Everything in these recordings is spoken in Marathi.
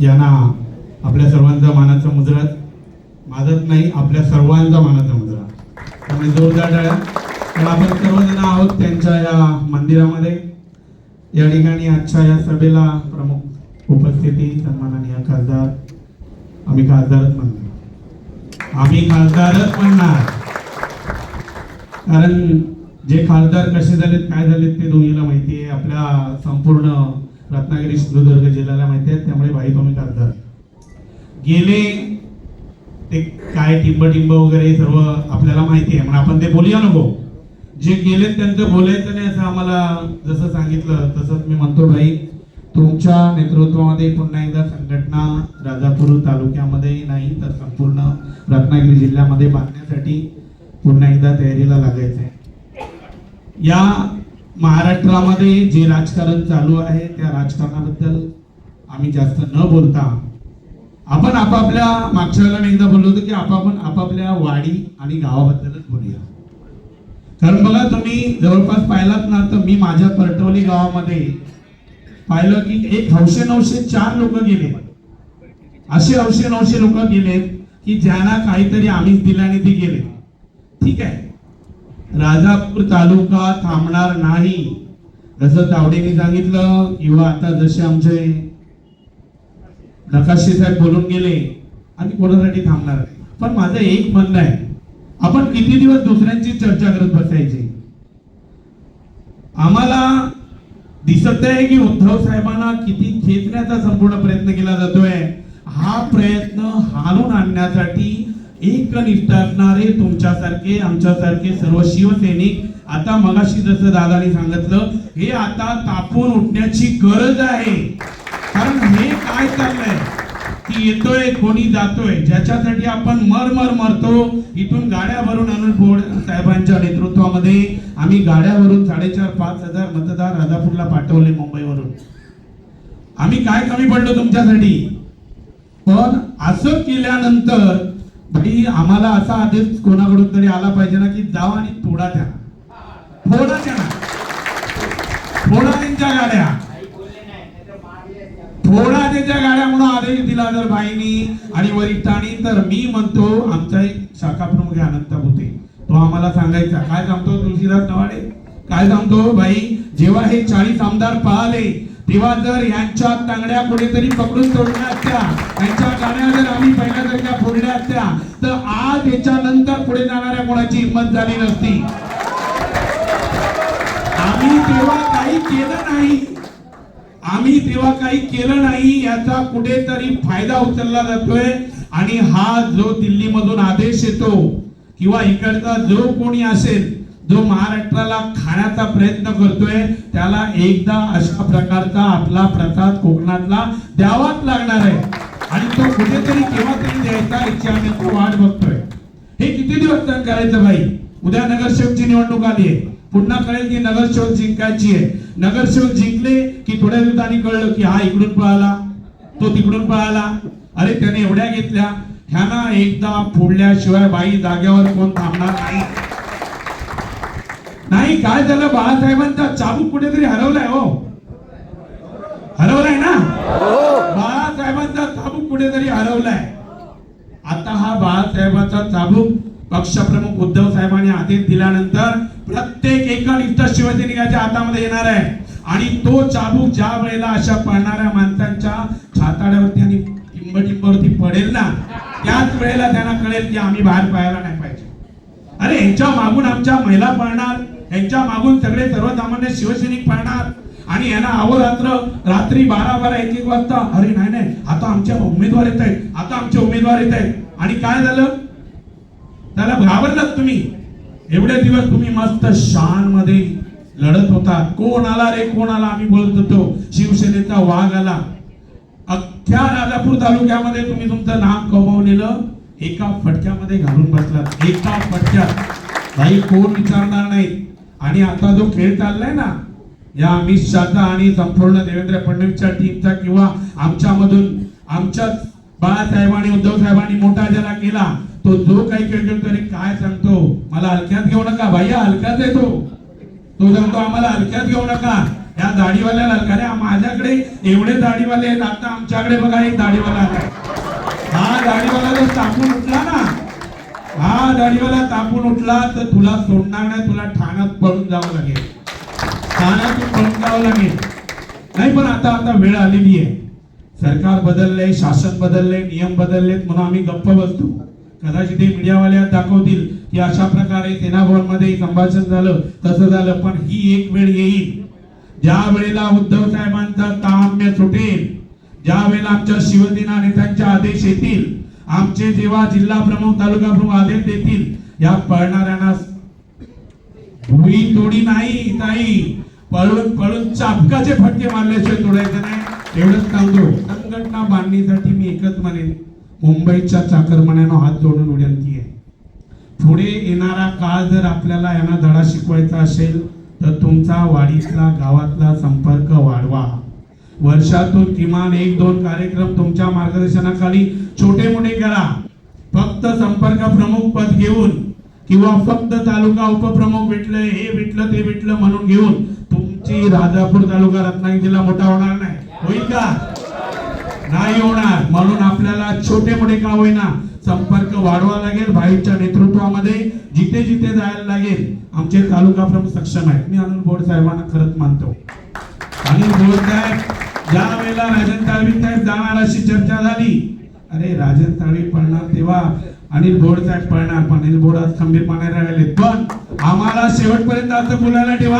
यांना आपल्या सर्वांचा मानाचा मुद्रा माझाच नाही आपल्या सर्वांचा मानाचा मुद्रा त्यामुळे जोरदार टाळ्या. कारण आपण सर्वजण आहोत त्यांच्या या मंदिरामध्ये. या ठिकाणी आजच्या या सभेला प्रमुख उपस्थिती सन्माननीय खासदार आम्ही खासदारच म्हणणार. आम्ही खासदारच म्हणणार. कारण जे खासदार कसे झालेत काय झालेत ते दोन्हीला माहिती आहे. आपल्या संपूर्ण रत्नागिरी सिंधुदुर्ग जिल्ह्याला माहिती आहे त्यामुळे बाई तुम्ही करतात गेले ते काय टिंब टिंब वगैरे सर्व आपल्याला माहिती आहे म्हणून आपण ते बोलूया नको जे गेलेत त्यांचं बोलायचं नाही असं आम्हाला जसं सांगितलं तसंच मी म्हणतो भाई तुमच्या नेतृत्वामध्ये पुन्हा एकदा संघटना राजापूर तालुक्यामध्ये नाही तर संपूर्ण रत्नागिरी जिल्ह्यामध्ये बांधण्यासाठी पुन्हा एकदा तयारीला लागायचं आहे या महाराष्ट्रामध्ये जे राजकारण चालू आहे त्या राजकारणाबद्दल आम्ही जास्त न बोलता आपण आपापल्या मागच्या वेळेला मी एकदा बोललो होतो की आपापण आपापल्या वाडी आणि गावाबद्दलच बोलूया. कारण बघा तुम्ही जवळपास पाहिलात ना तर मी माझ्या परटवली गावामध्ये पाहिलं की एक हौशे नऊशे चार लोक गेले. असे हौशे नऊशे लोक गेले की ज्यांना काहीतरी आम्हीच दिल्याने ते गेले. ठीक आहे. राजापूर तालुका थांबणार नाही जसं तावडेने सांगितलं. किंवा आता जसे आमचे नकाशे साहेब बोलून गेले आम्ही कोणासाठी थांबणार? नाही. पण माझं एक म्हणणं आहे आपण किती दिवस दुसऱ्यांची चर्चा करत बसायची? आम्हाला दिसत आहे की उद्धव साहेबांना किती खेचण्याचा संपूर्ण प्रयत्न केला जातोय. हा प्रयत्न हाणून आणण्यासाठी एकनिष्ठ असणारे तुमच्यासारखे आमच्यासारखे सर्व शिवसैनिक आता मगाशी जसं दादानी सांगितलं हे आता तापून उठण्याची गरज आहे. कारण हे काय चाललंय? की येतोय कोणी जातोय ज्याच्यासाठी आपण मर मर मरतो इथून गाड्या भरून आणून बोर्ड साहेबांच्या नेतृत्वामध्ये आम्ही गाड्यावरून साडेचार पाच हजार मतदार राजापूरला पाठवले मुंबईवरून. आम्ही काय कमी पडलो तुमच्यासाठी? पण असं केल्यानंतर आणि आम्हाला असा आदेश कोणाकडून तरी आला पाहिजे ना की जावा आणि तोडा त्या फोडा त्यांना फोडा त्यांच्या गाड्या. थोडा त्याच्या गाड्या म्हणून आदेश दिला जर बाईनी आणि वरिष्ठांनी तर मी म्हणतो आमचा एक शाखा प्रमुख अनंत होते तो आम्हाला सांगायचा काय सांगतो तुळशीदास नवाडे? काय सांगतो भाई जेव्हा हे चाळीस आमदार पाहले तेव्हा जर यांच्या तांगड्या कुठेतरी पकडून सोडल्या असत्या यांच्या गाड्या जर आम्ही पहिल्यासारख्या असल्या तर आज याच्यानंतर पुढे जाणाऱ्या कोणाची हिंमत झाली नसती. आम्ही तेव्हा काही केलं नाही. आम्ही तेव्हा काही केलं नाही याचा कुठेतरी फायदा उचलला जातोय. आणि हा जो दिल्लीमधून आदेश येतो किंवा इकडचा जो कोणी असेल जो महाराष्ट्राला खाण्याचा प्रयत्न करतोय त्याला एकदा अशा प्रकारचा आपला प्रसाद कोकणातला द्यावाच लागणार आहे. आणि तो कुठेतरी केव्हा तरी द्यायचा याची आम्ही आता वाट बघतोय. हे किती दिवस तर करायचं बाई? उद्या नगरसेवकची निवडणूक आली आहे. पुन्हा कळेल की नगरसेवक जिंकायची आहे. नगरसेवक जिंकले की थोड्या दिवसांनी कळलं की हा इकडून पळाला तो तिकडून पळाला. अरे त्याने एवढ्या घेतल्या. ह्याना एकदा फोडल्याशिवाय बाई जाग्यावर कोण थांबणार नाही. नाही काय झालं? बाळासाहेबांचा चाबूक कुठेतरी हरवलाय हो हरवलाय ना बाळासाहेबांचा चाबूक कुठेतरी हरवलाय. आता हा बाळासाहेबांचा चाबूक पक्षप्रमुख उद्धव साहेबांनी आदेश दिल्यानंतर प्रत्येक एकनिष्ठ शिवसैनिकाच्या हातामध्ये येणार आहे. आणि तो चाबूक ज्या वेळेला अशा पळणाऱ्या माणसांच्या छाताड्यावरती आणि टिंबटिंबावरती पडेल ना त्याच वेळेला त्यांना कळेल की आम्ही बाहेर पाहायला नाही पाहिजे. अरे यांच्या मागून आमच्या महिला पळणार यांच्या मागून सगळे सर्वसामान्य शिवसैनिक पळणार आणि यांना अहोरात्र रात्री बारा बारा एक एक वाजता अरे नाही नाही आता आमच्या उमेदवार येत आहेत आता आमचे उमेदवार येत आहेत. आणि काय झालं? त्याला घाबरलात तुम्ही. एवढे दिवस तुम्ही मस्त शानमध्ये लढत होता. कोण आला रे कोण आला? आम्ही बोलत होतो. शिवसेनेचा वाघ आला. अख्ख्या राजापूर तालुक्यामध्ये तुम्ही तुमचं नाम कमवलेलं एका फटक्यामध्ये घालून बसलात. एका फटक्यात. काही कोण विचारणार नाही. आणि आता जो खेळ चाललाय ना या अमित शहाचा आणि संपूर्ण देवेंद्र फडणवीसच्या टीमचा किंवा आमच्यामधून आमच्या बाळासाहेबांनी उद्धव साहेबांनी मोठा ज्याला केला तो जो काही खेळ खेळतो तरी काय सांगतो मला हलक्यात घेऊ नका. भैया हलक्यात आहे तो. तो सांगतो आम्हाला हलक्यात घेऊ नका. या दाढीवाल्याला अरे माझ्याकडे एवढे दाढीवाले आहेत. आता आमच्याकडे बघा एक दाढीवाला हा दाढीवाला जर तापून उठला ना हा दाढीवाला तापून उठला तर तुला सोडणार नाही तुला ठाण्यात पळून जावं लागेल. कानातून पंकावं लागेल नाही पण आता आता वेळ आलेली आहे. सरकार बदललंय शासन बदललंय नियम बदललेत म्हणून आम्ही गप्प बसतो. कदाचित हे मीडियावाले दाखवतील की अशा प्रकारे सेना भवनमध्ये संभाषण झालं तसं झालं पण ही एक वेळ येईल. ज्या वेळेला उद्धव साहेबांचा ताम्य सुटेल ज्या वेळेला आमच्या शिवसेना नेत्यांचे आदेश येतील आमचे जेव्हा जिल्हा प्रमुख तालुका प्रमुख आदेश देतील या पळणाऱ्यांना भुई तोडी नाही नाही पळून पळून चापकाचे फटके मारल्याशिवाय तोडायचं नाही. एवढंच सांगतो संघटना बांधणीसाठी मी एकच म्हणेन. मुंबईच्या चाकरमान्यानं हात जोडून विनंती आहे पुढे येणारा काळ जर आपल्याला यांना धडा शिकवायचा असेल तर तुमचा वाडीतला गावातला संपर्क वाढवा. वर्षातून किमान एक दोन कार्यक्रम तुमच्या मार्गदर्शनाखाली छोटे मोठे करा. फक्त संपर्क प्रमुख पद घेऊन किंवा फक्त तालुका उपप्रमुख भेटलं हे भेटलं ते भेटलं म्हणून घेऊन तुमची राजापूर तालुका रत्नागिरी जिल्हा मोठा होणार नाही. होईल का? नाही होणार. म्हणून आपल्याला छोटे मोठे का होईना संपर्क वाढवा लागेल भाईच्या नेतृत्वामध्ये. जिथे जिथे जायला लागेल आमचे तालुका प्रमुख सक्षम आहेत. मी अनिल बोर्ड साहेबांना खरंच मानतो. अनिल बोड साहेब ज्या वेळेला राजन ताळवी साहेब जाणार अशी चर्चा झाली अरे राजन ताळवी पडणार तेव्हा अनिल बोड साहेब पळणार पण अनिल बोड आज खंबीरपणे राहिले पण आम्हाला शेवटपर्यंत असं बोलायला ठेवा.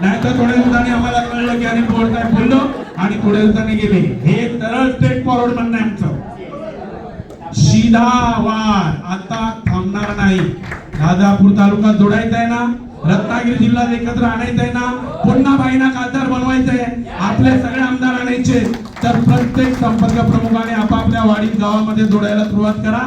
नाहीतर थोड्या दिवसांनी आम्हाला कळलं की अनिल बोर्ड साहेब बोललो आणि थोड्या दिवसांनी गेले. हे सरळ स्ट्रेट फॉरवर्ड म्हणणं आहे आमचं. शिधा वार. आता थांबणार नाही. राजापूर तालुका जोडायचा आहे ना रत्नागिरी जिल्ह्यात एकत्र आणायचं आहे ना पुन्हा बाईना खासदार बनवायचंय आपले सगळे आमदार आणायचे. तर प्रत्येक संपर्क प्रमुखाने आपापल्या वाडी गावामध्ये जोडायला सुरुवात करा.